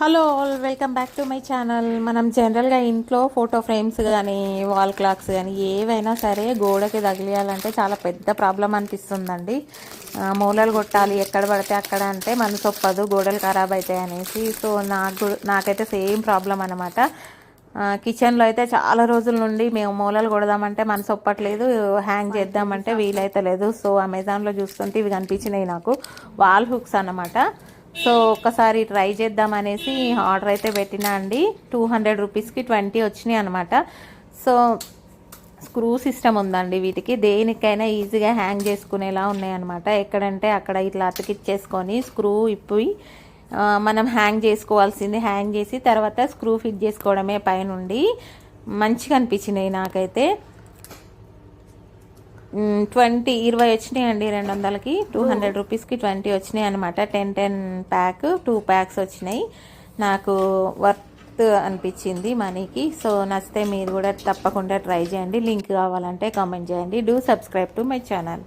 Hello all welcome back to my channel మనం జనరల్గా ఇంట్లో ఫోటో ఫ్రేమ్స్ కానీ వాల్ క్లాక్స్ కానీ ఏవైనా సరే గోడకి తగిలియాలంటే చాలా పెద్ద ప్రాబ్లం అనిపిస్తుందండి. మూలలు కొట్టాలి ఎక్కడ పడితే అక్కడ అంటే మనసు ఒప్పదు గోడలు ఖరాబ్ అవుతాయి అనేసి. సో నాకు నాకైతే సేమ్ ప్రాబ్లం అనమాట కిచెన్లో అయితే చాలా రోజుల నుండి మేము మూలలు కొడదామంటే మనసు ఒప్పట్లేదు హ్యాంగ్ చేద్దామంటే వీలైతే లేదు సో అమెజాన్లో చూస్తుంటే ఇవి కనిపించినాయి నాకు. వాల్ హుక్స్ అన్నమాట. సో ఒక్కసారి ట్రై చేద్దాం అనేసి ఆర్డర్ అయితే పెట్టినా అండి. టూ హండ్రెడ్ రూపీస్కి ట్వంటీ వచ్చినాయి అనమాట సో స్క్రూ సిస్టమ్ ఉందండి వీటికి. దేనికైనా ఈజీగా హ్యాంగ్ చేసుకునేలా ఉన్నాయన్నమాట ఎక్కడంటే అక్కడ ఇట్లా అతికిచ్చేసుకొని స్క్రూ ఇప్పి మనం హ్యాంగ్ చేసుకోవాల్సింది హ్యాంగ్ చేసి తర్వాత స్క్రూ ఫిట్ చేసుకోవడమే పైనుండి. మంచిగా అనిపించినాయి నాకైతే. ట్వంటీ ఇరవై వచ్చినాయి అండి రెండు వందలకి. టూ హండ్రెడ్ రూపీస్కి ట్వంటీ వచ్చినాయి అనమాట ten ten pack two packs వచ్చినాయి. నాకు వర్త్ అనిపించింది మనీకి. సో నచ్చితే మీరు కూడా తప్పకుండా ట్రై చేయండి. లింక్ కావాలంటే కామెంట్ చేయండి. Do subscribe to my channel.